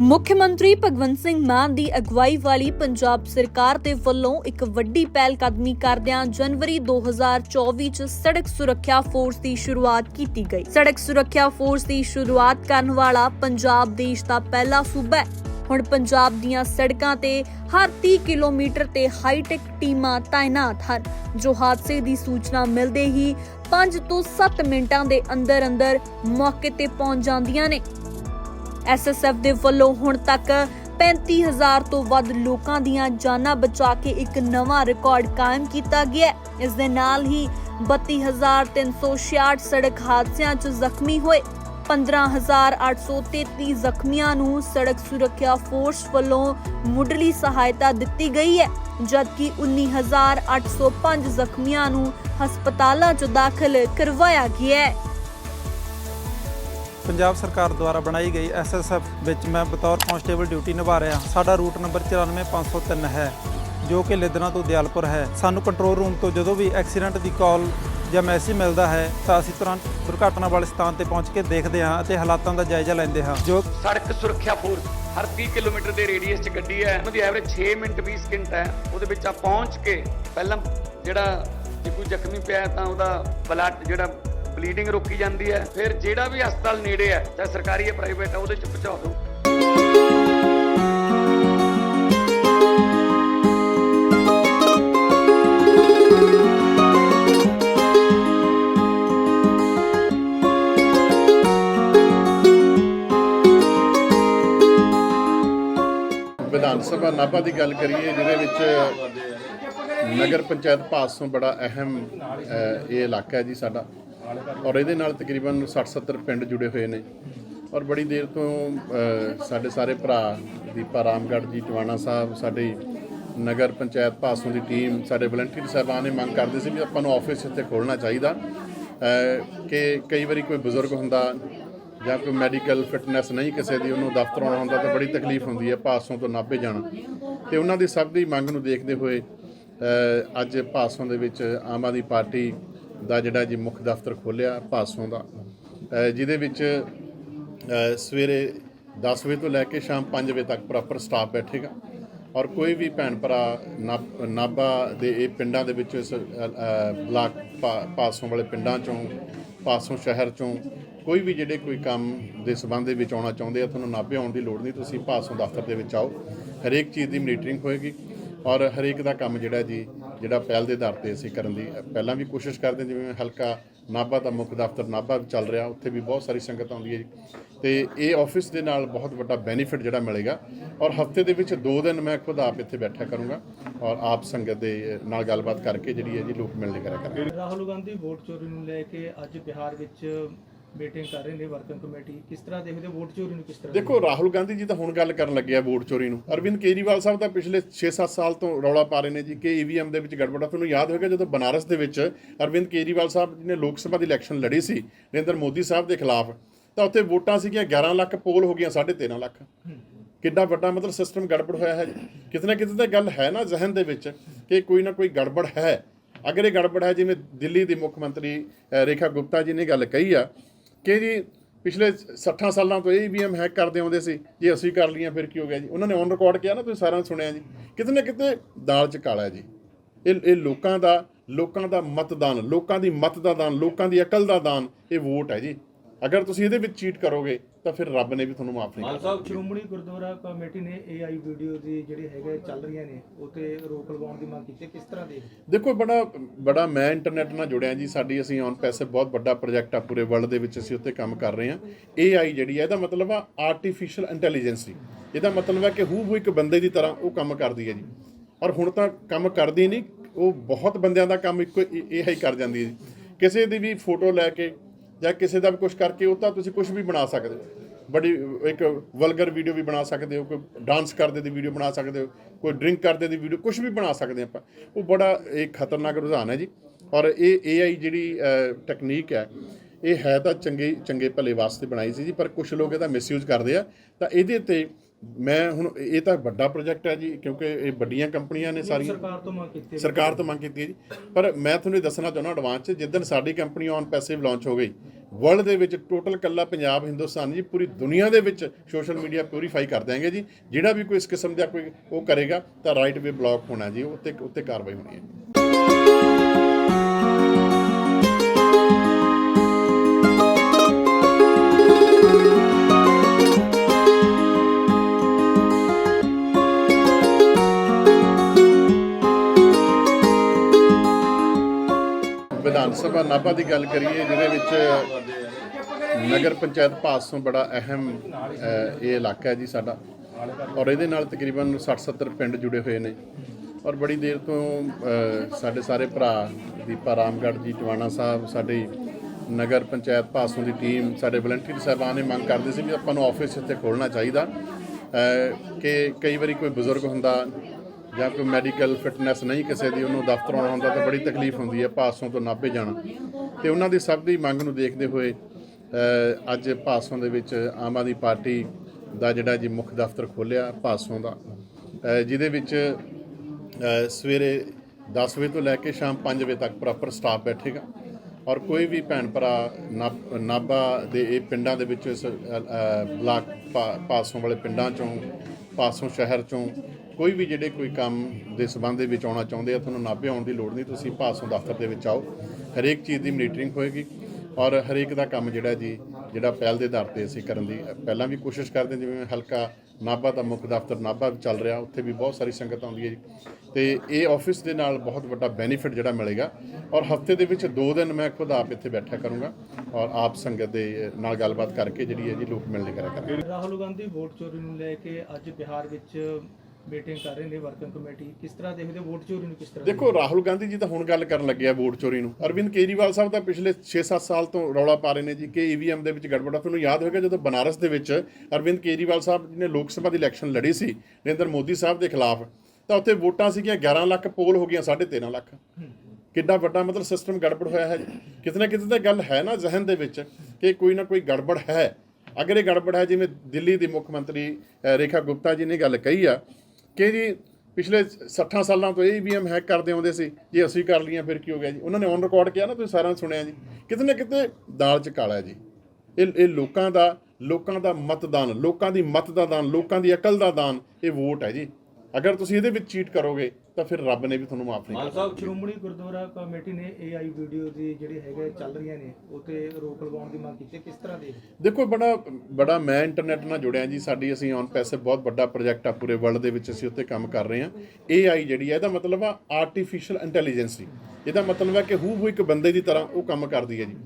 ਮੁੱਖ ਮੰਤਰੀ ਭਗਵੰਤ ਸਿੰਘ ਮਾਨ ਦੀ ਅਗਵਾਈ ਵਾਲੀ ਪੰਜਾਬ ਸਰਕਾਰ ਦੇ ਵੱਲੋਂ ਇੱਕ ਵੱਡੀ ਪਹਿਲ ਕਦਮੀ ਕਰਦਿਆਂ ਜਨਵਰੀ 2024 ਚ ਸੜਕ ਸੁਰੱਖਿਆ ਫੋਰਸ ਦੀ ਸ਼ੁਰੂਆਤ ਕੀਤੀ ਗਈ। ਸੜਕ ਸੁਰੱਖਿਆ ਫੋਰਸ ਦੀ ਸ਼ੁਰੂਆਤ ਕਰਨ ਵਾਲਾ ਪੰਜਾਬ ਦੇਸ਼ ਦਾ ਪਹਿਲਾ ਸੂਬਾ ਹੈ। ਹੁਣ ਪੰਜਾਬ ਦੀਆਂ ਸੜਕਾਂ ਤੇ ਹਰ 30 ਕਿਲੋਮੀਟਰ ਤੇ ਹਾਈਟੈਕ ਟੀਮਾਂ ਤਾਇਨਾਤ ਹਨ, ਜੋ ਹਾਦਸੇ ਦੀ ਸੂਚਨਾ ਮਿਲਦੇ ਹੀ 5 ਤੋਂ 7 ਮਿੰਟਾਂ ਦੇ ਅੰਦਰ ਅੰਦਰ ਮੌਕੇ ਤੇ ਪਹੁੰਚ ਜਾਂਦੀਆਂ ਨੇ। ਐਸਐਸਐਫ ਦੇ ਵੱਲੋਂ ਹੁਣ ਤੱਕ 35000 ਤੋਂ ਵੱਧ ਲੋਕਾਂ ਦੀਆਂ ਜਾਨਾਂ ਬਚਾ ਕੇ ਇੱਕ ਨਵਾਂ ਰਿਕਾਰਡ ਕਾਇਮ ਕੀਤਾ ਗਿਆ ਹੈ। ਇਸ ਦੇ ਨਾਲ ਹੀ 32366 ਸੜਕ ਹਾਦਸਿਆਂ 'ਚ ਜ਼ਖਮੀ ਹੋਏ 15833 ਜ਼ਖਮੀਆਂ ਨੂੰ ਸੜਕ ਸੁਰੱਖਿਆ ਫੋਰਸ ਵੱਲੋਂ ਮੁੱਢਲੀ ਸਹਾਇਤਾ ਦਿੱਤੀ ਗਈ ਹੈ, ਜਦਕਿ 19805 ਜ਼ਖਮੀਆਂ ਨੂੰ ਹਸਪਤਾਲਾਂ 'ਚ ਦਾਖਲ ਕਰਵਾਇਆ ਗਿਆ ਹੈ ਪੰਜਾਬ ਸਰਕਾਰ ਦੁਆਰਾ ਬਣਾਈ ਗਈ ਐਸਐਸਐਫ ਵਿੱਚ ਮੈਂ ਬਤੌਰ ਕਾਂਸਟੇਬਲ ਡਿਊਟੀ ਨਿਭਾ ਰਿਹਾ ਸਾਡਾ ਰੂਟ ਨੰਬਰ 94503 ਹੈ, ਜੋ ਕਿ ਲਿਦਨਾ ਤੋਂ ਦਿਆਲਪੁਰ ਹੈ। ਸਾਨੂੰ ਕੰਟਰੋਲ ਰੂਮ ਤੋਂ ਜਦੋਂ ਵੀ ਐਕਸੀਡੈਂਟ ਦੀ ਕਾਲ ਜਾਂ ਮੈਸੇਜ ਮਿਲਦਾ ਹੈ, ਤਾਂ ਅਸੀਂ ਤੁਰੰਤ ਦੁਰਘਟਨਾ ਵਾਲੇ ਸਥਾਨ ਤੇ ਪਹੁੰਚ ਕੇ ਦੇਖਦੇ ਹਾਂ ਅਤੇ ਹਾਲਾਤਾਂ ਦਾ ਜਾਇਜ਼ਾ ਲੈਂਦੇ ਹਾਂ। ਜੋ ਸੜਕ ਸੁਰੱਖਿਆ ਫੋਰਸ ਹਰ 30 ਕਿਲੋਮੀਟਰ ਦੇ ਰੇਡੀਅਸ 'ਚ ਗੱਡੀ ਹੈ, ਉਹਦੀ ਐਵਰੇਜ 6 ਮਿੰਟ 20 ਸਕਿੰਟ ਹੈ। ਉਹਦੇ ਵਿੱਚ ਆ ਪਹੁੰਚ ਕੇ ਪਹਿਲਾਂ ਜਿਹੜਾ ਜੇ ਕੋਈ ਜ਼ਖਮੀ ਪਿਆ ਤਾਂ ਉਹਦਾ ਬਲੱਡ ਜਿਹੜਾ ਬਲੀਡਿੰਗ ਰੋਕੀ ਜਾਂਦੀ ਹੈ, ਫਿਰ ਜਿਹੜਾ ਵੀ ਹਸਪਤਾਲ ਨੇੜੇ ਹੈ, ਚਾਹੇ ਸਰਕਾਰੀ ਹੈ ਪ੍ਰਾਈਵੇਟ ਹੈ, ਉਹਦੇ 'ਚ ਪਹੁੰਚਾ ਦਿਓ। ਵਿਧਾਨ ਸਭਾ ਨਾਭਾ ਦੀ ਗੱਲ ਕਰੀਏ, ਜਿਹਦੇ ਵਿੱਚ ਨਗਰ ਪੰਚਾਇਤ ਪਾਸ ਤੋਂ ਬੜਾ ਅਹਿਮ ਇਹ ਇਲਾਕਾ ਹੈ ਜੀ ਸਾਡਾ। ਔਰ ਇਹਦੇ ਨਾਲ ਤਕਰੀਬਨ 60-70 ਪਿੰਡ ਜੁੜੇ ਹੋਏ ਨੇ। ਔਰ ਬੜੀ ਦੇਰ ਤੋਂ ਸਾਡੇ ਸਾਰੇ ਭਰਾ ਦੀਪਾ ਰਾਮਗੜ੍ਹ ਜੀ, ਟਵਾਣਾ ਸਾਹਿਬ, ਸਾਡੇ ਨਗਰ ਪੰਚਾਇਤ ਪਾਸੋਂ ਦੀ ਟੀਮ, ਸਾਡੇ ਵਲੰਟੀਅਰ ਸਾਹਿਬਾਨ ਨੇ ਮੰਗ ਕਰਦੇ ਸੀ ਵੀ ਆਪਾਂ ਨੂੰ ਆਫਿਸ ਇੱਥੇ ਖੋਲ੍ਹਣਾ ਚਾਹੀਦਾ। ਕਿ ਕਈ ਵਾਰੀ ਕੋਈ ਬਜ਼ੁਰਗ ਹੁੰਦਾ ਜਾਂ ਕੋਈ ਮੈਡੀਕਲ ਫਿਟਨੈਸ ਨਹੀਂ ਕਿਸੇ ਦੀ, ਉਹਨੂੰ ਦਫ਼ਤਰ ਆਉਣਾ ਹੁੰਦਾ ਤਾਂ ਬੜੀ ਤਕਲੀਫ ਹੁੰਦੀ ਹੈ ਪਾਸੋਂ ਤੋਂ ਨਾਭੇ ਜਾਣਾ। ਤੇ ਉਹਨਾਂ ਦੀ ਸਭ ਦੀ ਮੰਗ ਨੂੰ ਦੇਖਦੇ ਹੋਏ ਅੱਜ ਪਾਸੋਂ ਦੇ ਵਿੱਚ ਆਮ ਆਦਮੀ ਪਾਰਟੀ ਦਾ ਜਿਹੜਾ ਜੀ ਮੁੱਖ ਦਫ਼ਤਰ ਖੋਲ੍ਹਿਆ ਪਾਸੋਂ ਦਾ ਜਿਹਦੇ ਵਿੱਚ ਸਵੇਰੇ 10 ਵਜੇ ਤੋਂ ਲੈ ਕੇ ਸ਼ਾਮ 5 ਵਜੇ ਤੱਕ ਪ੍ਰੋਪਰ ਸਟਾਫ ਬੈਠੇਗਾ ਔਰ ਕੋਈ ਵੀ ਭੈਣ ਭਰਾ ਨਾਭ- ਨਾਭਾ ਦੇ ਇਹ ਪਿੰਡਾਂ ਦੇ ਵਿੱਚ ਇਸ ਬਲਾਕ ਪਾ- ਪਾਸੋਂ ਵਾਲੇ ਪਿੰਡਾਂ ਚੋਂ ਪਾਸੋਂ ਸ਼ਹਿਰ ਚੋਂ ਕੋਈ ਵੀ ਜਿਹੜੇ ਕੋਈ ਕੰਮ ਦੇ ਸਬੰਧ ਦੇ ਵਿੱਚ ਆਉਣਾ ਚਾਹੁੰਦੇ ਆ, ਤੁਹਾਨੂੰ ਨਾਭੇ ਆਉਣ ਦੀ ਲੋੜ ਨਹੀਂ, ਤੁਸੀਂ ਪਾਸੋਂ ਦਫ਼ਤਰ ਦੇ ਵਿੱਚ ਆਓ। ਹਰੇਕ ਚੀਜ਼ ਦੀ ਮਨੀਟਰਿੰਗ ਹੋਏਗੀ ਔਰ ਹਰੇਕ ਦਾ ਕੰਮ ਜਿਹੜਾ ਜੀ ਜਿਹੜਾ ਪਹਿਲ ਦੇ ਆਧਾਰ ਤੇ ਅਸੀਂ ਕਰਨ ਦੀ ਪਹਿਲਾਂ ਵੀ ਕੋਸ਼ਿਸ਼ ਕਰਦੇ ਜਿਵੇਂ ਹਲਕਾ ਨਾਭਾ ਦਾ ਮੁੱਖ ਦਫ਼ਤਰ ਨਾਭਾ ਚੱਲ ਰਿਹਾ, ਉੱਥੇ ਵੀ ਬਹੁਤ ਸਾਰੀ ਸੰਗਤ ਆਉਂਦੀ ਹੈ ਜੀ। ਤੇ ਇਹ ਆਫਿਸ ਦੇ ਨਾਲ ਬਹੁਤ ਵੱਡਾ ਬੈਨੀਫਿਟ ਜਿਹੜਾ ਮਿਲੇਗਾ ਔਰ ਹਫ਼ਤੇ ਦੇ ਵਿੱਚ ਦੋ ਦਿਨ ਮੈਂ ਖੁਦ ਆਪ ਇੱਥੇ ਬੈਠਾ ਕਰੂੰਗਾ ਔਰ ਆਪ ਸੰਗਤ ਦੇ ਨਾਲ ਗੱਲਬਾਤ ਕਰਕੇ ਜਿਹੜੀ ਹੈ ਜੀ ਲੋਕ ਮਿਲਣੇ ਕਰਿਆ ਕਰਾਂਗੇ। ਰਾਹੁਲ ਗਾਂਧੀ ਵੋਟ ਚੋਰੀ ਨੂੰ ਲੈ ਕੇ ਅੱਜ ਬਿਹਾਰ ਵਿੱਚ ਮੀਟਿੰਗ ਕਰ ਰਹੇ ਨੇ ਵਰਕਿੰਗ ਕਮੇਟੀ ਕਿਸ ਤਰ੍ਹਾਂ ਦੇਖਦੇ ਵੋਟ ਚੋਰੀ ਨੂੰ ਕਿਸ ਤਰ੍ਹਾਂ ਦੇਖੋ ਰਾਹੁਲ ਗਾਂਧੀ ਜੀ ਤਾਂ ਹੁਣ ਗੱਲ ਕਰਨ ਲੱਗੇ ਆ ਵੋਟ ਚੋਰੀ ਨੂੰ। ਅਰਵਿੰਦ ਕੇਜਰੀਵਾਲ ਸਾਹਿਬ ਤਾਂ ਪਿਛਲੇ 6-7 ਸਾਲ ਤੋਂ ਰੌਲਾ ਪਾ ਰਹੇ ਨੇ ਜੀ ਕਿ ਈਵੀਐਮ ਦੇ ਵਿੱਚ ਗੜਬੜ। ਆ ਤੁਹਾਨੂੰ ਯਾਦ ਹੋਵੇਗਾ ਜਦੋਂ ਬਨਾਰਸ ਦੇ ਵਿੱਚ ਅਰਵਿੰਦ ਕੇਜਰੀਵਾਲ ਸਾਹਿਬ ਜੀ ਨੇ ਲੋਕ ਸਭਾ ਦੀ ਇਲੈਕਸ਼ਨ ਲੜੀ ਸੀ ਨਰਿੰਦਰ ਮੋਦੀ ਸਾਹਿਬ ਦੇ ਖਿਲਾਫ। ਤਾਂ ਉੱਥੇ ਵੋਟਾਂ ਸੀਗੀਆਂ 11 ਲੱਖ ਪੋਲ ਹੋ ਗਈਆਂ 13.5 ਲੱਖ। ਕਿੱਡਾ ਵੱਡਾ ਮਤਲਬ ਸਿਸਟਮ ਗੜਬੜ ਹੋਇਆ ਹੈ। ਕਿਤੇ ਨਾ ਕਿਤੇ ਤਾਂ ਗੱਲ ਹੈ ਨਾ ਜ਼ਹਿਨ ਦੇ ਵਿੱਚ ਕਿ ਕੋਈ ਨਾ ਕੋਈ ਗੜਬੜ ਹੈ। ਅਗਰ ਇਹ ਗੜਬੜ ਹੈ ਜਿਵੇਂ ਦਿੱਲੀ ਦੀ ਮੁੱਖ ਮੰਤਰੀ ਰੇਖਾ ਗੁਪਤਾ ਜੀ ਨੇ ਗੱਲ ਕਹੀ ਆ ਕਿ ਜੀ ਪਿਛਲੇ 60 ਸਾਲਾਂ ਤੋਂ ਇਹ ਈਵੀਐਮ ਹੈਕ ਕਰਦੇ ਆਉਂਦੇ ਸੀ, ਜੇ ਅਸੀਂ ਕਰ ਲਈਆਂ ਫਿਰ ਕੀ ਹੋ ਗਿਆ ਜੀ? ਉਹਨਾਂ ਨੇ ਔਨ ਰਿਕਾਰਡ ਕਿਹਾ ਨਾ, ਤੁਸੀਂ ਸਾਰਿਆਂ ਨੇ ਸੁਣਿਆ ਜੀ, ਕਿਤੇ ਨਾ ਕਿਤੇ ਦਾਲ ਚ ਕਾਲਾ ਜੀ। ਇਹ ਇਹ ਲੋਕਾਂ ਦਾ ਲੋਕਾਂ ਦਾ ਮਤਦਾਨ, ਲੋਕਾਂ ਦੀ ਮਤ ਦਾ ਦਾਨ, ਲੋਕਾਂ ਦੀ ਅਕਲ ਦਾ ਦਾਨ, ਇਹ ਵੋਟ ਹੈ ਜੀ। ਅਗਰ ਤੁਸੀਂ ਇਹਦੇ ਵਿੱਚ ਚੀਟ ਕਰੋਗੇ ਤਾਂ ਫਿਰ ਰੱਬ ਨੇ ਵੀ ਤੁਹਾਨੂੰ ਮਾਫ ਨਹੀਂ ਕਰਨਾ ਸ਼੍ਰੋਮਣੀ ਗੁਰਦੁਆਰਾ ਕਮੇਟੀ ਨੇ ਏਆਈ ਵੀਡੀਓ ਦੀ ਜਿਹੜੇ ਹੈਗੇ ਚੱਲ ਰਹੀਆਂ ਨੇ ਉਹ ਤੇ ਰੋਕ ਲਗਾਉਣ ਦੀ ਮੰਗ ਕੀਤੀ ਹੈ। ਕਿਸ ਤਰ੍ਹਾਂ ਹੋ? ਦੇਖੋ ਬੜਾ ਬੜਾ ਮੈਂ ਇੰਟਰਨੈਟ ਨਾਲ ਜੁੜਿਆ ਜੀ ਸਾਡੀ ਅਸੀਂ ਔਨ ਪੈਸੇ ਬਹੁਤ ਵੱਡਾ ਪ੍ਰੋਜੈਕਟ ਆ ਪੂਰੇ ਵਰਲਡ ਦੇ ਵਿੱਚ ਅਸੀਂ ਉੱਤੇ ਕੰਮ ਕਰ ਰਹੇ ਹਾਂ AI ਜਿਹੜੀ ਹੈ ਇਹਦਾ ਮਤਲਬ ਆ ਆਰਟੀਫੀਸ਼ੀਅਲ ਇੰਟੈਲੀਜੈਂਸੀ ਇਹਦਾ ਮਤਲਬ ਹੈ ਕਿ ਹੂ ਹੂ ਇੱਕ ਬੰਦੇ ਦੀ ਤਰ੍ਹਾਂ ਉਹ ਕੰਮ ਕਰਦੀ ਹੈ ਜੀ ਔਰ ਹੁਣ ਤਾਂ ਕੰਮ ਕਰਦੀ ਨਹੀਂ ਉਹ ਬਹੁਤ ਬੰਦਿਆਂ ਦਾ ਕੰਮ ਇੱਕੋ AI ਕਰ ਜਾਂਦੀ ਹੈ ਜੀ ਕਿਸੇ ਦੀ ਵੀ ਫੋਟੋ ਲੈ ਕੇ ਜਾਂ ਕਿਸੇ ਦਾ ਵੀ ਕੁਝ ਕਰਕੇ ਉਹ ਤਾਂ ਤੁਸੀਂ ਕੁਝ ਵੀ ਬਣਾ ਸਕਦੇ ਹੋ। ਬੜੀ ਇੱਕ ਵਲਗਰ ਵੀਡੀਓ ਵੀ ਬਣਾ ਸਕਦੇ ਹੋ, ਕੋਈ ਡਾਂਸ ਕਰਦੇ ਦੀ ਵੀਡੀਓ ਬਣਾ ਸਕਦੇ ਹੋ, ਕੋਈ ਡਰਿੰਕ ਕਰਦੇ ਦੀ ਵੀਡੀਓ ਕੁਝ ਵੀ ਬਣਾ ਸਕਦੇ ਆਪਾਂ। ਉਹ ਬੜਾ ਇਹ ਖਤਰਨਾਕ ਰੁਝਾਨ ਹੈ ਜੀ। ਔਰ ਇਹ AI ਜਿਹੜੀ ਟੈਕਨੀਕ ਹੈ ਇਹ ਹੈ ਤਾਂ ਚੰਗੇ ਚੰਗੇ ਭਲੇ ਵਾਸਤੇ ਬਣਾਈ ਸੀ ਜੀ ਪਰ ਕੁਝ ਲੋਕ ਇਹਦਾ ਮਿਸਯੂਜ਼ ਕਰਦੇ ਆ। ਤਾਂ ਇਹਦੇ ਤੇ ਮੈਂ ਹੁਣ ਇਹ ਤਾਂ ਵੱਡਾ ਪ੍ਰੋਜੈਕਟ ਹੈ ਜੀ ਕਿਉਂਕਿ ਇਹ ਵੱਡੀਆਂ ਕੰਪਨੀਆਂ ਨੇ ਸਾਰੀਆਂ। ਸਰਕਾਰ ਤੋਂ ਮੰਗ ਕੀਤੀ ਹੈ। ਸਰਕਾਰ ਤੋਂ ਮੰਗ ਕੀਤੀ ਹੈ ਜੀ। ਪਰ ਮੈਂ ਤੁਹਾਨੂੰ ਇਹ ਦੱਸਣਾ ਚਾਹੁੰਦਾ ਐਡਵਾਂਸ ਚ ਜਿੱਦਣ ਸਾਡੀ ਕੰਪਨੀ ਔਨ ਪੈਸਿਵ ਲਾਂਚ ਹੋ ਗਈ ਵਰਲਡ ਦੇ ਵਿੱਚ ਟੋਟਲ ਕੱਲਾ ਪੰਜਾਬ ਹਿੰਦੁਸਤਾਨ ਜੀ ਪੂਰੀ ਦੁਨੀਆ ਦੇ ਵਿੱਚ ਸੋਸ਼ਲ ਮੀਡੀਆ ਪਿਊਰੀਫਾਈ ਕਰ ਦਿਆਂਗੇ ਜੀ। ਜਿਹੜਾ ਵੀ ਕੋਈ ਇਸ ਕਿਸਮ ਦਾ ਕੋਈ ਉਹ ਕਰੇਗਾ ਤਾਂ ਰਾਈਟ ਵੇ ਬਲੌਕ ਹੋਣਾ ਜੀ ਉੱਤੇ ਉੱਤੇ ਕਾਰਵਾਈ ਹੋਣੀ ਹੈ ਸਭਾ ਨਾਭਾ ਦੀ ਗੱਲ ਕਰੀਏ, ਜਿਹਦੇ ਵਿੱਚ ਨਗਰ ਪੰਚਾਇਤ ਪਾਸੋਂ ਬੜਾ ਅਹਿਮ ਇਹ ਇਲਾਕਾ ਹੈ ਜੀ ਸਾਡਾ। ਔਰ ਇਹਦੇ ਨਾਲ ਤਕਰੀਬਨ 60-70 ਪਿੰਡ ਜੁੜੇ ਹੋਏ ਨੇ। ਔਰ ਬੜੀ ਦੇਰ ਤੋਂ ਸਾਡੇ ਸਾਰੇ ਭਰਾ ਦੀਪਾ ਰਾਮਗੜ੍ਹ ਜੀ, ਟਵਾਣਾ ਸਾਹਿਬ, ਸਾਡੇ ਨਗਰ ਪੰਚਾਇਤ ਪਾਸੋਂ ਦੀ ਟੀਮ, ਸਾਡੇ ਵਲੰਟੀਅਰ ਸਾਹਿਬਾਨ ਇਹ ਮੰਗ ਕਰਦੇ ਸੀ ਵੀ ਆਪਾਂ ਨੂੰ ਆਫਿਸ ਇੱਥੇ ਖੋਲਣਾ ਚਾਹੀਦਾ। ਕਿ ਕਈ ਵਾਰੀ ਕੋਈ ਬਜ਼ੁਰਗ ਹੁੰਦਾ ਜਾਂ ਕੋਈ ਮੈਡੀਕਲ ਫਿਟਨੈਸ ਨਹੀਂ ਕਿਸੇ ਦੀ, ਉਹਨੂੰ ਦਫ਼ਤਰ ਆਉਣਾ ਹੁੰਦਾ ਤਾਂ ਬੜੀ ਤਕਲੀਫ ਹੁੰਦੀ ਹੈ, ਪਾਸੋਂ ਤੋਂ ਨਾਭੇ ਜਾਣਾ। ਤੇ ਉਹਨਾਂ ਦੀ ਸਭ ਦੀ ਮੰਗ ਨੂੰ ਦੇਖਦੇ ਹੋਏ ਅੱਜ ਪਾਸੋਂ ਦੇ ਵਿੱਚ ਆਮ ਆਦਮੀ ਪਾਰਟੀ ਦਾ ਜਿਹੜਾ ਜੀ ਮੁੱਖ ਦਫ਼ਤਰ ਖੋਲ੍ਹਿਆ ਪਾਸੋਂ ਦਾ ਜਿਹਦੇ ਵਿੱਚ ਸਵੇਰੇ 10 ਵਜੇ ਤੋਂ ਲੈ ਕੇ ਸ਼ਾਮ 5 ਵਜੇ ਤੱਕ ਪ੍ਰੋਪਰ ਸਟਾਫ ਬੈਠੇਗਾ। ਔਰ ਕੋਈ ਵੀ ਭੈਣ ਭਰਾ ਨਾਭ- ਨਾਭਾ ਦੇ ਇਹ ਪਿੰਡਾਂ ਦੇ ਵਿੱਚ ਬਲਾਕ ਪਾ- ਪਾਸੋਂ ਵਾਲੇ ਪਿੰਡਾਂ ਚੋਂ, ਪਾਸੋਂ ਸ਼ਹਿਰ ਚੋਂ ਕੋਈ ਵੀ ਜਿਹੜੇ ਕੋਈ ਕੰਮ ਦੇ ਸਬੰਧ ਦੇ ਵਿੱਚ ਆਉਣਾ ਚਾਹੁੰਦੇ ਆ, ਤੁਹਾਨੂੰ ਨਾਭੇ ਆਉਣ ਦੀ ਲੋੜ ਨਹੀਂ, ਤੁਸੀਂ ਪਾਸੋਂ ਦਫ਼ਤਰ ਦੇ ਵਿੱਚ ਆਓ। ਹਰੇਕ ਚੀਜ਼ ਦੀ ਮੀਟਿੰਗ ਹੋਏਗੀ ਔਰ ਹਰੇਕ ਦਾ ਕੰਮ ਜਿਹੜਾ ਜੀ, ਜਿਹੜਾ ਪਹਿਲ ਦੇ ਆਧਾਰ ਤੇ ਅਸੀਂ ਕਰਨ ਦੀ ਪਹਿਲਾਂ ਵੀ ਕੋਸ਼ਿਸ਼ ਕਰਦੇ ਜਿਵੇਂ ਹਲਕਾ ਨਾਭਾ ਦਾ ਮੁੱਖ ਦਫ਼ਤਰ ਨਾਭਾ ਚੱਲ ਰਿਹਾ, ਉੱਥੇ ਵੀ ਬਹੁਤ ਸਾਰੀ ਸੰਗਤ ਆਉਂਦੀ ਹੈ ਜੀ। ਤੇ ਇਹ ਆਫਿਸ ਦੇ ਨਾਲ ਬਹੁਤ ਵੱਡਾ ਬੈਨੀਫਿਟ ਜਿਹੜਾ ਮਿਲੇਗਾ ਔਰ ਹਫ਼ਤੇ ਦੇ ਵਿੱਚ ਦੋ ਦਿਨ ਮੈਂ ਖੁਦ ਆਪ ਇੱਥੇ ਬੈਠਾ ਕਰੂੰਗਾ ਔਰ ਆਪ ਸੰਗਤ ਦੇ ਨਾਲ ਗੱਲਬਾਤ ਕਰਕੇ ਜਿਹੜੀ ਹੈ ਜੀ, ਲੋਕ ਮਿਲਣੇ ਕਰਿਆ ਕਰਾਂਗੇ। ਰਾਹੁਲ ਗਾਂਧੀ ਵੋਟ ਚੋਰੀ ਨੂੰ ਲੈ ਕੇ ਅੱਜ ਬਿਹਾਰ ਵਿੱਚ ਮੀਟਿੰਗ ਕਰ ਰਹੇ ਨੇ ਵਰਕਿੰਗ ਕਮੇਟੀ ਕਿਸ ਤਰ੍ਹਾਂ ਦੇਖਦੇ ਹੋ ਵੋਟ ਚੋਰੀ ਨੂੰ ਕਿਸ ਤਰ੍ਹਾਂ ਦੇਖੋ ਰਾਹੁਲ ਗਾਂਧੀ ਜੀ ਤਾਂ ਹੁਣ ਗੱਲ ਕਰਨ ਲੱਗੇ ਆ ਵੋਟ ਚੋਰੀ ਨੂੰ। ਅਰਵਿੰਦ ਕੇਜਰੀਵਾਲ ਸਾਹਿਬ ਤਾਂ ਪਿਛਲੇ 6-7 ਸਾਲ ਤੋਂ ਰੌਲਾ ਪਾ ਰਹੇ ਨੇ ਜੀ ਕਿ ਈਵੀਐਮ ਦੇ ਵਿੱਚ ਗੜਬੜਾ ਤੁਹਾਨੂੰ ਯਾਦ ਹੋਵੇਗਾ ਜਦੋਂ ਬਨਾਰਸ ਦੇ ਵਿੱਚ ਅਰਵਿੰਦ ਕੇਜਰੀਵਾਲ ਸਾਹਿਬ ਜੀ ਨੇ ਲੋਕ ਸਭਾ ਦੀ ਇਲੈਕਸ਼ਨ ਲੜੀ ਸੀ ਨਰਿੰਦਰ ਮੋਦੀ ਸਾਹਿਬ ਦੇ ਖਿਲਾਫ ਤਾਂ ਉੱਥੇ ਵੋਟਾਂ ਸੀਗੀਆਂ 11 ਲੱਖ ਪੋਲ ਹੋ ਗਈਆਂ 13.5 ਲੱਖ। ਕਿੱਡਾ ਵੱਡਾ ਮਤਲਬ ਸਿਸਟਮ ਗੜਬੜ ਹੋਇਆ ਹੈ। ਕਿਤੇ ਨਾ ਕਿਤੇ ਤਾਂ ਗੱਲ ਹੈ ਨਾ ਜ਼ਹਿਨ ਦੇ ਵਿੱਚ ਕਿ ਕੋਈ ਨਾ ਕੋਈ ਗੜਬੜ ਹੈ। ਅਗਰ ਇਹ ਗੜਬੜ ਹੈ ਜਿਵੇਂ ਦਿੱਲੀ ਦੀ ਮੁੱਖ ਮੰਤਰੀ ਰੇਖਾ ਗੁਪਤਾ ਜੀ ਨੇ ਗੱਲ ਕਹੀ ਆ ਕਿ ਜੀ ਪਿਛਲੇ 60 ਸਾਲਾਂ ਤੋਂ ਇਹ ਈਵੀਐਮ ਹੈਕ ਕਰਦੇ ਆਉਂਦੇ ਸੀ, ਜੇ ਅਸੀਂ ਕਰ ਲਈਆਂ ਫਿਰ ਕੀ ਹੋ ਗਿਆ ਜੀ? ਉਹਨਾਂ ਨੇ ਔਨ ਰਿਕਾਰਡ ਕਿਹਾ ਨਾ, ਤੁਸੀਂ ਸਾਰਿਆਂ ਨੇ ਸੁਣਿਆ ਜੀ। ਕਿਤੇ ਨਾ ਕਿਤੇ ਦਾਲ ਚ ਕਾਲਾ ਜੀ। ਇਹ ਇਹ ਲੋਕਾਂ ਦਾ ਲੋਕਾਂ ਦਾ ਮਤਦਾਨ, ਲੋਕਾਂ ਦੀ ਮਤ ਦਾ ਦਾਨ ਲੋਕਾਂ ਦੀ ਅਕਲ ਦਾ ਦਾਨ, ਇਹ ਵੋਟ ਹੈ ਜੀ। ਅਗਰ ਤੁਸੀਂ ਇਹਦੇ ਵਿੱਚ ਚੀਟ ਕਰੋਗੇ ਤਾਂ ਫਿਰ ਰੱਬ ਨੇ ਵੀ ਤੁਹਾਨੂੰ ਮਾਫ ਨਹੀਂ ਕਰਨਾ ਸ਼੍ਰੋਮਣੀ ਗੁਰਦੁਆਰਾ ਕਮੇਟੀ ਨੇ ਏਆਈ ਵੀਡੀਓ ਦੀ ਜਿਹੜੀ ਹੈਗੇ ਚੱਲ ਰਹੀਆਂ ਨੇ ਉਤੇ ਰੋਕ ਲਗਾਉਣ ਦੀ ਮੰਗ ਕੀਤੀ ਹੈ। ਕਿਸ ਤਰ੍ਹਾਂ ਦੇ? ਦੇਖੋ ਬੜਾ ਬੜਾ ਮੈਂ ਇੰਟਰਨੈਟ ਨਾਲ ਜੁੜਿਆ ਜੀ ਸਾਡੀ ਅਸੀਂ ਔਨ ਪੈਸੇ ਬਹੁਤ ਵੱਡਾ ਪ੍ਰੋਜੈਕਟ ਆ ਪੂਰੇ ਵਰਲਡ ਦੇ ਵਿੱਚ ਅਸੀਂ ਉੱਤੇ ਕੰਮ ਕਰ ਰਹੇ ਹਾਂ। AI ਜਿਹੜੀ ਹੈ ਇਹਦਾ ਮਤਲਬ ਆ ਆਰਟੀਫੀਸ਼ੀਅਲ ਇੰਟੈਲੀਜੈਂਸ ਇਹਦਾ ਮਤਲਬ ਹੈ ਕਿ ਹੂ ਹੂ ਇੱਕ ਬੰਦੇ ਦੀ ਤਰ੍ਹਾਂ ਉਹ ਕੰਮ ਕਰਦੀ ਹੈ ਜੀ।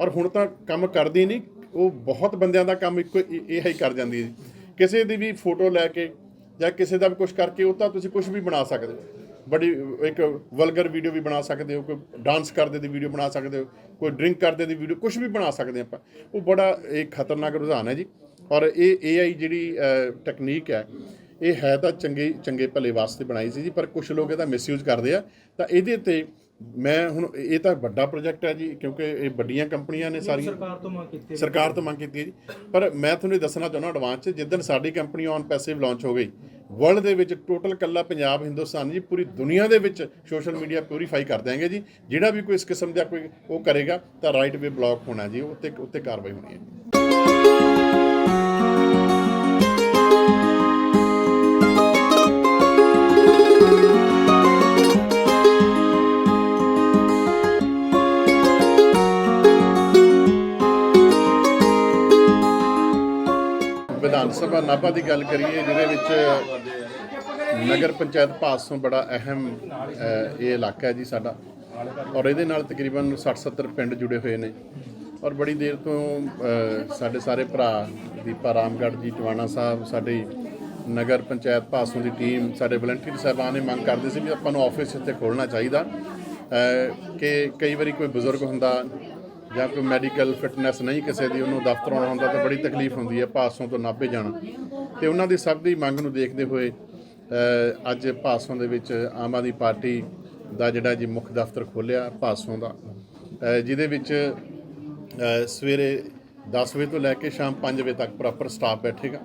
ਔਰ ਹੁਣ ਤਾਂ ਕੰਮ ਕਰਦੀ ਨਹੀਂ ਉਹ ਬਹੁਤ ਬੰਦਿਆਂ ਦਾ ਕੰਮ ਇੱਕੋ AI ਕਰ ਜਾਂਦੀ ਹੈ ਜੀ। ਕਿਸੇ ਦੀ ਵੀ ਫੋਟੋ ਲੈ ਕੇ ਜਾਂ ਕਿਸੇ ਦਾ ਵੀ ਕੁਝ ਕਰਕੇ, ਉਹ ਤਾਂ ਤੁਸੀਂ ਕੁਝ ਵੀ ਬਣਾ ਸਕਦੇ ਹੋ। ਬੜੀ, ਇੱਕ ਵਲਗਰ ਵੀਡੀਓ ਵੀ ਬਣਾ ਸਕਦੇ ਹੋ, ਕੋਈ ਡਾਂਸ ਕਰਦੇ ਦੀ ਵੀਡੀਓ ਬਣਾ ਸਕਦੇ ਹੋ, ਕੋਈ ਡਰਿੰਕ ਕਰਦੇ ਦੀ ਵੀਡੀਓ ਕੁਝ ਵੀ ਬਣਾ ਸਕਦੇ ਆਪਾਂ। ਉਹ ਬੜਾ, ਇਹ ਖਤਰਨਾਕ ਰੁਝਾਨ ਹੈ ਜੀ। ਔਰ ਇਹ AI ਜਿਹੜੀ ਟੈਕਨੀਕ ਹੈ, ਇਹ ਹੈ ਤਾਂ ਚੰਗੇ ਚੰਗੇ ਭਲੇ ਵਾਸਤੇ ਬਣਾਈ ਸੀ ਜੀ, ਪਰ ਕੁਝ ਲੋਕ ਇਹਦਾ ਮਿਸਯੂਜ਼ ਕਰਦੇ ਆ। ਤਾਂ ਇਹਦੇ ਤੇ ਮੈਂ ਹੁਣ ਇਹ ਤਾਂ ਵੱਡਾ ਪ੍ਰੋਜੈਕਟ ਹੈ ਜੀ ਕਿਉਂਕਿ ਇਹ ਵੱਡੀਆਂ ਕੰਪਨੀਆਂ ਨੇ ਸਾਰੀਆਂ। ਸਰਕਾਰ ਤੋਂ ਮੰਗ ਕੀਤੀ ਹੈ। ਸਰਕਾਰ ਤੋਂ ਮੰਗ ਕੀਤੀ ਹੈ ਜੀ। ਪਰ ਮੈਂ ਤੁਹਾਨੂੰ ਇਹ ਦੱਸਣਾ ਚਾਹੁੰਦਾ ਐਡਵਾਂਸ ਚ ਜਿੱਦਣ ਸਾਡੀ ਕੰਪਨੀ ਔਨ ਪੈਸਿਵ ਲਾਂਚ ਹੋ ਗਈ ਵਰਲਡ ਦੇ ਵਿੱਚ ਟੋਟਲ ਕੱਲਾ ਪੰਜਾਬ ਹਿੰਦੁਸਤਾਨ ਜੀ ਪੂਰੀ ਦੁਨੀਆ ਦੇ ਵਿੱਚ ਸੋਸ਼ਲ ਮੀਡੀਆ ਪਿਊਰੀਫਾਈ ਕਰ ਦਿਆਂਗੇ ਜੀ। ਜਿਹੜਾ ਵੀ ਕੋਈ ਇਸ ਕਿਸਮ ਦਾ ਕੋਈ ਉਹ ਕਰੇਗਾ ਤਾਂ ਰਾਈਟ ਵੇ ਬਲੌਕ ਹੋਣਾ ਜੀ ਉੱਤੇ ਉੱਤੇ ਕਾਰਵਾਈ ਹੋਣੀ ਹੈ। ਵਿਧਾਨ ਸਭਾ ਨਾਭਾ ਦੀ ਗੱਲ ਕਰੀਏ, ਜਿਹਦੇ ਵਿੱਚ ਨਗਰ ਪੰਚਾਇਤ ਪਾਸੋਂ ਬੜਾ ਅਹਿਮ ਇਹ ਇਲਾਕਾ ਹੈ ਜੀ ਸਾਡਾ। ਔਰ ਇਹਦੇ ਨਾਲ ਤਕਰੀਬਨ 60-70 ਪਿੰਡ ਜੁੜੇ ਹੋਏ ਨੇ। ਔਰ ਬੜੀ ਦੇਰ ਤੋਂ ਸਾਡੇ ਸਾਰੇ ਭਰਾ ਦੀਪਾ ਰਾਮਗੜ੍ਹ ਜੀ, ਟਵਾਣਾ ਸਾਹਿਬ, ਸਾਡੇ ਨਗਰ ਪੰਚਾਇਤ ਪਾਸੋਂ ਦੀ ਟੀਮ, ਸਾਡੇ ਵਲੰਟੀਅਰ ਸਾਹਿਬਾਨ ਨੇ ਮੰਗ ਕਰਦੇ ਸੀ ਵੀ ਆਪਾਂ ਨੂੰ ਆਫਿਸ ਇੱਥੇ ਖੋਲਣਾ ਚਾਹੀਦਾ। ਕਿ ਕਈ ਵਾਰੀ ਕੋਈ ਬਜ਼ੁਰਗ ਹੁੰਦਾ ਜਾਂ ਕੋਈ ਮੈਡੀਕਲ ਫਿਟਨੈਸ ਨਹੀਂ ਕਿਸੇ ਦੀ, ਉਹਨੂੰ ਦਫ਼ਤਰ ਆਉਣਾ ਹੁੰਦਾ ਤਾਂ ਬੜੀ ਤਕਲੀਫ ਹੁੰਦੀ ਹੈ, ਪਾਸੋਂ ਤੋਂ ਨਾਭੇ ਜਾਣਾ। ਤੇ ਉਹਨਾਂ ਦੀ ਸਭ ਦੀ ਮੰਗ ਨੂੰ ਦੇਖਦੇ ਹੋਏ ਅੱਜ ਪਾਸੋਂ ਦੇ ਵਿੱਚ ਆਮ ਆਦਮੀ ਪਾਰਟੀ ਦਾ ਜਿਹੜਾ ਜੀ ਮੁੱਖ ਦਫ਼ਤਰ ਖੋਲ੍ਹਿਆ ਪਾਸੋਂ ਦਾ ਜਿਹਦੇ ਵਿੱਚ ਸਵੇਰੇ 10 ਵਜੇ ਤੋਂ ਲੈ ਕੇ ਸ਼ਾਮ 5 ਵਜੇ ਤੱਕ ਪ੍ਰੋਪਰ ਸਟਾਫ ਬੈਠੇਗਾ।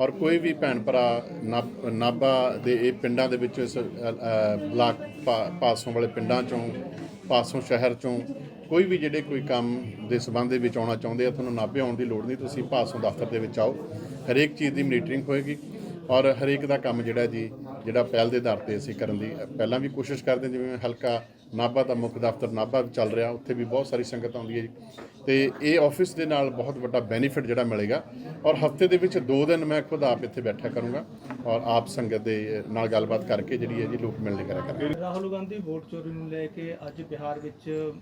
ਔਰ ਕੋਈ ਵੀ ਭੈਣ ਭਰਾ ਨਾਭ- ਨਾਭਾ ਦੇ ਇਹ ਪਿੰਡਾਂ ਦੇ ਵਿੱਚ ਇਸ ਬਲਾਕ ਪਾ- ਪਾਸੋਂ ਵਾਲੇ ਪਿੰਡਾਂ ਚੋਂ, ਪਾਸੋਂ ਸ਼ਹਿਰ ਚੋਂ ਕੋਈ ਵੀ ਜਿਹੜੇ ਕੋਈ ਕੰਮ ਦੇ ਸਬੰਧ ਦੇ ਵਿੱਚ ਆਉਣਾ ਚਾਹੁੰਦੇ ਆ, ਤੁਹਾਨੂੰ ਨਾਭੇ ਆਉਣ ਦੀ ਲੋੜ ਨਹੀਂ, ਤੁਸੀਂ ਭਾਸੋਂ ਦਫ਼ਤਰ ਦੇ ਵਿੱਚ ਆਓ। ਹਰੇਕ ਚੀਜ਼ ਦੀ ਮੀਟਿੰਗ ਹੋਏਗੀ ਔਰ ਹਰੇਕ ਦਾ ਕੰਮ ਜਿਹੜਾ ਜੀ, ਜਿਹੜਾ ਪਹਿਲ ਦੇ ਆਧਾਰ ਤੇ ਅਸੀਂ ਕਰਨ ਦੀ ਪਹਿਲਾਂ ਵੀ ਕੋਸ਼ਿਸ਼ ਕਰਦੇ ਜਿਵੇਂ ਹਲਕਾ ਨਾਭਾ ਦਾ ਮੁੱਖ ਦਫ਼ਤਰ ਨਾਭਾ ਚੱਲ ਰਿਹਾ, ਉੱਥੇ ਵੀ ਬਹੁਤ ਸਾਰੀ ਸੰਗਤ ਆਉਂਦੀ ਹੈ ਜੀ। ਤੇ ਇਹ ਆਫਿਸ ਦੇ ਨਾਲ ਬਹੁਤ ਵੱਡਾ ਬੈਨੀਫਿਟ ਜਿਹੜਾ ਮਿਲੇਗਾ ਔਰ ਹਫ਼ਤੇ ਦੇ ਵਿੱਚ ਦੋ ਦਿਨ ਮੈਂ ਖੁਦ ਆਪ ਇੱਥੇ ਬੈਠਾ ਕਰੂੰਗਾ ਔਰ ਆਪ ਸੰਗਤ ਦੇ ਨਾਲ ਗੱਲਬਾਤ ਕਰਕੇ ਜਿਹੜੀ ਹੈ ਜੀ, ਲੋਕ ਮਿਲਣੀ ਕਰਿਆ ਕਰਾਂਗੇ। ਰਾਹੁਲ ਗਾਂਧੀ ਵੋਟ ਚੋਰੀ ਨੂੰ ਲੈ ਕੇ ਅੱਜ ਬਿਹਾਰ ਵਿੱਚ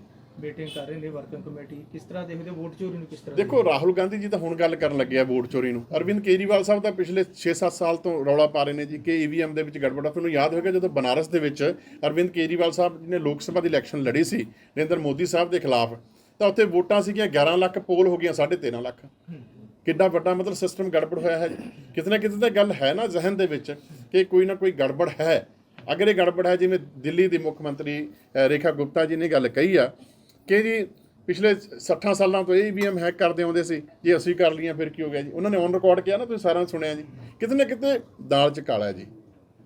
ਮੀਟਿੰਗ ਕਰ ਰਹੇ ਨੇ ਵਰਕਿੰਗ ਕਮੇਟੀ ਕਿਸ ਤਰ੍ਹਾਂ ਦੇਖਦੇ ਹੋ ਵੋਟ ਚੋਰੀ ਨੂੰ ਕਿਸ ਤਰ੍ਹਾਂ ਦੇਖੋ ਰਾਹੁਲ ਗਾਂਧੀ ਜੀ ਤਾਂ ਹੁਣ ਗੱਲ ਕਰਨ ਲੱਗੇ ਆ ਵੋਟ ਚੋਰੀ ਨੂੰ। ਅਰਵਿੰਦ ਕੇਜਰੀਵਾਲ ਸਾਹਿਬ ਤਾਂ ਪਿਛਲੇ 6-7 ਸਾਲ ਤੋਂ ਰੌਲਾ ਪਾ ਰਹੇ ਨੇ ਜੀ ਕਿ ਈਵੀਐਮ ਦੇ ਵਿੱਚ ਗੜਬੜਾ ਤੁਹਾਨੂੰ ਯਾਦ ਹੋਵੇਗਾ ਜਦੋਂ ਬਨਾਰਸ ਦੇ ਵਿੱਚ ਅਰਵਿੰਦ ਕੇਜਰੀਵਾਲ ਸਾਹਿਬ ਜੀ ਨੇ ਲੋਕ ਸਭਾ ਦੀ ਇਲੈਕਸ਼ਨ ਲੜੀ ਸੀ ਨਰਿੰਦਰ ਮੋਦੀ ਸਾਹਿਬ ਦੇ ਖਿਲਾਫ ਤਾਂ ਉੱਥੇ ਵੋਟਾਂ ਸੀਗੀਆਂ 11 ਲੱਖ ਪੋਲ ਹੋ ਗਈਆਂ 13.5 ਲੱਖ। ਕਿੱਡਾ ਵੱਡਾ ਮਤਲਬ ਸਿਸਟਮ ਗੜਬੜ ਹੋਇਆ ਹੈ ਜੀ। ਕਿਤੇ ਨਾ ਕਿਤੇ ਤਾਂ ਗੱਲ ਹੈ ਨਾ ਜ਼ਹਿਨ ਦੇ ਵਿੱਚ ਕਿ ਕੋਈ ਨਾ ਕੋਈ ਗੜਬੜ ਹੈ। ਅਗਰ ਇਹ ਗੜਬੜ ਹੈ ਜਿਵੇਂ ਦਿੱਲੀ ਦੀ ਮੁੱਖ ਮੰਤਰੀ ਰੇਖਾ ਗੁਪਤਾ ਜੀ ਨੇ ਗੱਲ ਕਹੀ ਆ ਕਿ ਜੀ ਪਿਛਲੇ 60 ਸਾਲਾਂ ਤੋਂ ਇਹ ਈਵੀਐਮ ਹੈਕ ਕਰਦੇ ਆਉਂਦੇ ਸੀ, ਜੇ ਅਸੀਂ ਕਰ ਲਈਆਂ ਫਿਰ ਕੀ ਹੋ ਗਿਆ ਜੀ? ਉਹਨਾਂ ਨੇ ਔਨ ਰਿਕਾਰਡ ਕਿਹਾ ਨਾ, ਤੁਸੀਂ ਸਾਰਿਆਂ ਨੇ ਸੁਣਿਆ ਜੀ। ਕਿਤੇ ਨਾ ਕਿਤੇ ਦਾਲ ਚ ਕਾਲਾ ਜੀ।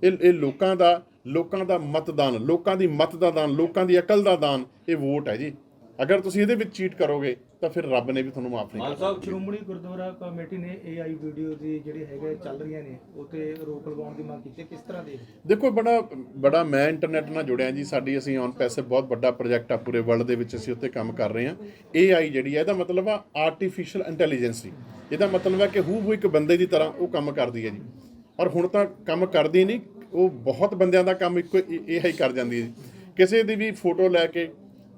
ਇਹ ਇਹ ਲੋਕਾਂ ਦਾ ਲੋਕਾਂ ਦਾ ਮਤਦਾਨ, ਲੋਕਾਂ ਦੀ ਮਤ ਦਾ ਦਾਨ ਲੋਕਾਂ ਦੀ ਅਕਲ ਦਾ ਦਾਨ, ਇਹ ਵੋਟ ਹੈ ਜੀ। ਅਗਰ ਤੁਸੀਂ ਇਹਦੇ ਵਿੱਚ ਚੀਟ ਕਰੋਗੇ ਤਾਂ ਫਿਰ ਰੱਬ ਨੇ ਵੀ ਤੁਹਾਨੂੰ ਮਾਫ ਨਹੀਂ ਕਰਨਾ। ਸ਼੍ਰੋਮਣੀ ਗੁਰਦੁਆਰਾ ਕਮੇਟੀ ਨੇ ਏਆਈ ਵੀਡੀਓ ਦੀ ਜਿਹੜੀ ਹੈਗੇ ਚੱਲ ਰਹੀਆਂ ਨੇ ਉਤੇ ਰੋਕ ਲਗਾਉਣ ਦੀ ਮੰਗ ਕੀਤੀ ਹੈ। ਕਿਸ ਤਰ੍ਹਾਂ ਦੇ ਦੇਖੋ ਬੜਾ ਬੜਾ ਮੈਂ ਇੰਟਰਨੈਟ ਨਾਲ ਜੁੜਿਆ ਜੀ ਸਾਡੀ ਅਸੀਂ ਔਨ ਪੈਸੇ ਬਹੁਤ ਵੱਡਾ ਪ੍ਰੋਜੈਕਟ ਆ ਪੂਰੇ ਵਰਲਡ ਦੇ ਵਿੱਚ ਅਸੀਂ ਉੱਤੇ ਕੰਮ ਕਰ ਰਹੇ ਹਾਂ। AI ਜਿਹੜੀ ਹੈ ਇਹਦਾ ਮਤਲਬ ਆ ਆਰਟੀਫੀਸ਼ੀਅਲ ਇੰਟੈਲੀਜੈਂਸ ਇਹਦਾ ਮਤਲਬ ਹੈ ਕਿ ਹੂ ਹੂ ਇੱਕ ਬੰਦੇ ਦੀ ਤਰ੍ਹਾਂ ਉਹ ਕੰਮ ਕਰਦੀ ਹੈ ਜੀ। ਔਰ ਹੁਣ ਤਾਂ ਕੰਮ ਕਰਦੀ ਨਹੀਂ ਉਹ ਬਹੁਤ ਬੰਦਿਆਂ ਦਾ ਕੰਮ ਇੱਕੋ AI ਕਰ ਜਾਂਦੀ ਹੈ ਜੀ। ਕਿਸੇ ਦੀ ਵੀ ਫੋਟੋ ਲੈ ਕੇ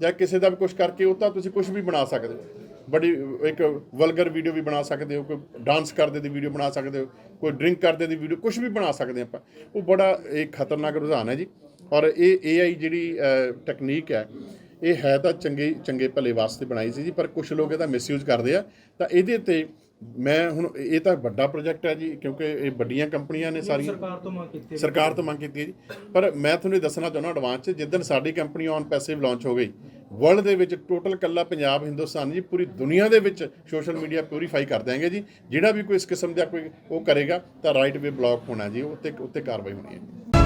ਜਾਂ ਕਿਸੇ ਦਾ ਵੀ ਕੁਝ ਕਰਕੇ, ਉਹ ਤਾਂ ਤੁਸੀਂ ਕੁਝ ਵੀ ਬਣਾ ਸਕਦੇ ਹੋ। ਬੜੀ, ਇੱਕ ਵਲਗਰ ਵੀਡੀਓ ਵੀ ਬਣਾ ਸਕਦੇ ਹੋ, ਕੋਈ ਡਾਂਸ ਕਰਦੇ ਦੀ ਵੀਡੀਓ ਬਣਾ ਸਕਦੇ ਹੋ, ਕੋਈ ਡਰਿੰਕ ਕਰਦੇ ਦੀ ਵੀਡੀਓ ਕੁਝ ਵੀ ਬਣਾ ਸਕਦੇ ਆਪਾਂ। ਉਹ ਬੜਾ, ਇਹ ਖਤਰਨਾਕ ਰੁਝਾਨ ਹੈ ਜੀ। ਔਰ ਇਹ AI ਜਿਹੜੀ ਟੈਕਨੀਕ ਹੈ, ਇਹ ਹੈ ਤਾਂ ਚੰਗੇ ਚੰਗੇ ਭਲੇ ਵਾਸਤੇ ਬਣਾਈ ਸੀ ਜੀ, ਪਰ ਕੁਝ ਲੋਕ ਇਹਦਾ ਮਿਸਯੂਜ਼ ਕਰਦੇ ਆ। ਤਾਂ ਇਹਦੇ ਤੇ ਮੈਂ ਹੁਣ ਇਹ ਤਾਂ ਵੱਡਾ ਪ੍ਰੋਜੈਕਟ ਹੈ ਜੀ ਕਿਉਂਕਿ ਇਹ ਵੱਡੀਆਂ ਕੰਪਨੀਆਂ ਨੇ ਸਾਰੀਆਂ ਸਰਕਾਰ ਤੋਂ ਮੰਗ ਕੀਤੀ ਹੈ। ਸਰਕਾਰ ਤੋਂ ਮੰਗ ਕੀਤੀ ਹੈ ਜੀ। ਪਰ ਮੈਂ ਤੁਹਾਨੂੰ ਇਹ ਦੱਸਣਾ ਚਾਹੁੰਦਾ ਐਡਵਾਂਸ ਚ ਜਿੱਦਣ ਸਾਡੀ ਕੰਪਨੀ ਔਨ ਪੈਸਿਵ ਲਾਂਚ ਹੋ ਗਈ ਵਰਲਡ ਦੇ ਵਿੱਚ ਟੋਟਲ ਕੱਲਾ ਪੰਜਾਬ ਹਿੰਦੁਸਤਾਨ ਜੀ ਪੂਰੀ ਦੁਨੀਆ ਦੇ ਵਿੱਚ ਸੋਸ਼ਲ ਮੀਡੀਆ ਪਿਊਰੀਫਾਈ ਕਰ ਦਿਆਂਗੇ ਜੀ। ਜਿਹੜਾ ਵੀ ਕੋਈ ਇਸ ਕਿਸਮ ਦਾ ਕੋਈ ਉਹ ਕਰੇਗਾ ਤਾਂ ਰਾਈਟ ਵੇ ਬਲੌਕ ਹੋਣਾ ਜੀ ਉੱਤੇ ਉੱਤੇ ਕਾਰਵਾਈ ਹੋਣੀ ਹੈ।